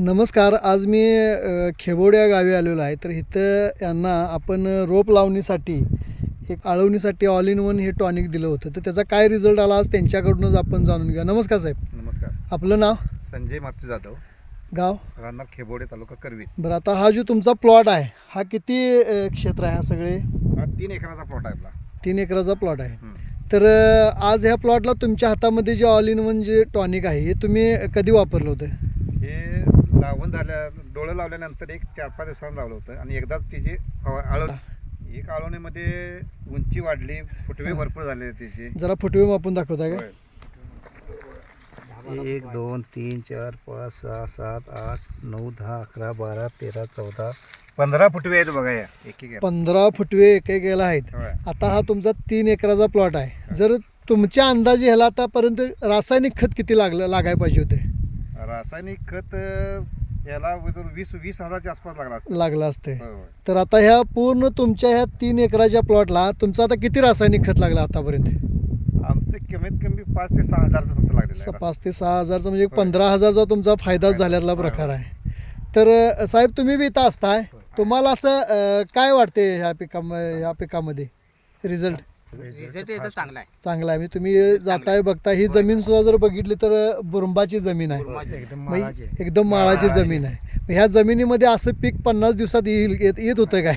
नमस्कार आज मी अ, खेबोड या गावी आलेलो आहे. तर इथं यांना आपण रोप लावणीसाठी एक आळवणीसाठी ऑल इन वन हे टॉनिक दिलं होतं. तर त्याचा काय रिझल्ट आला आज त्यांच्याकडूनच आपण जाणून घेऊया. नमस्कार साहेब. नमस्कार. आपलं नाव? संजय मारुती जाधव. गाव? राहणार खेबोडे तालुका करवी. बरं आता हा जो तुमचा प्लॉट आहे हा किती अ, क्षेत्र आहे हा सगळे? हा तीन एकराचा प्लॉट आहे आपला. तीन एकराचा प्लॉट आहे. हम्म. तर अ, आज ह्या प्लॉटला तुमच्या हातामध्ये जे ऑल इन वन जे टॉनिक आहे हे तुम्ही कधी वापरलं होतं? लावून झाल्या डोळं लावल्यानंतर एक चार पाच दिवसांनी लावलं होतं. आणि एकदाच तिची आळव एक आळवणीमध्ये उंची वाढली फुटवे भरपूर झाले त्याचे जरा फुटवे मापून दाखवता का? एक दोन तीन चार पाच सहा सात आठ नऊ दहा अकरा बारा तेरा चौदा पंधरा फुटवे आहेत बघा या एक एक पंधरा फुटवे एक एक गेला आहेत. आता हा तुमचा तीन एकराचा प्लॉट आहे. जर तुमच्या अंदाजे ह्याला आतापर्यंत रासायनिक खत किती लागलं लागायला पाहिजे होते? रासायनिक खत याला वीस वीस हजारच्या आसपास लागला असतं. लागलं. तर आता ह्या पूर्ण तुमच्या ह्या तीन एकराच्या प्लॉटला तुमचं आता किती रासायनिक खत लागलं आतापर्यंत? आमचं कमीत कमी पाच ते सहा हजारचं फक्त स- आहे पाच ते सहा हजारचा म्हणजे. पंधरा हजारचा तुमचा फायदाच फायदा. झाल्यातला प्रकार. आहे. तर अ, साहेब तुम्ही बी इथं असताय. तुम्हाला असं अ, काय वाटते ह्या पिका ह्या पिकामध्ये? रिझल्ट? रिझल्ट याचा चांगला आहे. चांगला आहे. म्हणजे तुम्ही जाताय बघता ही जमीन सुद्धा जर बघितली तर बुरुंबाची जमीन आहे. मग एकदम माळाची जमीन आहे. ह्या जमिनीमध्ये असं पीक पन्नास दिवसात येईल येत येत होतं काय?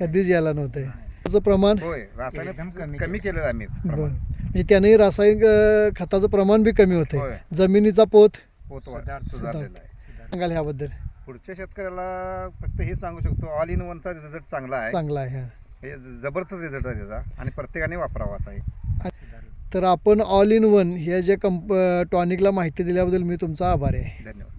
कधीच यायला नव्हतं. त्याचं प्रमाण? होय रासायनिक कमी केलेलं आहे आम्ही बरं. प्रमाण. म्हणजे त्याने रासायनिक अ, खताचं प्रमाण बी कमी होतंय. होय. जमिनीचा पोत? सुधारलेला आहे. सांगाल ह्याबद्दल. पुढच्या शेतकऱ्याला फक्त हे सांगू शकतो. ऑल इन वनचा रिझल्ट चांगला आहे. चांगला आहे हा. हे जबरदस्त रिझल्ट आहे त्याचा आणि प्रत्येकाने वापरावा असा आहे तर आपण ऑल इन वन ह्या ज्या कंप टॉनिकला माहिती दिल्याबद्दल मी तुमचा आभारी आहे. धन्यवाद.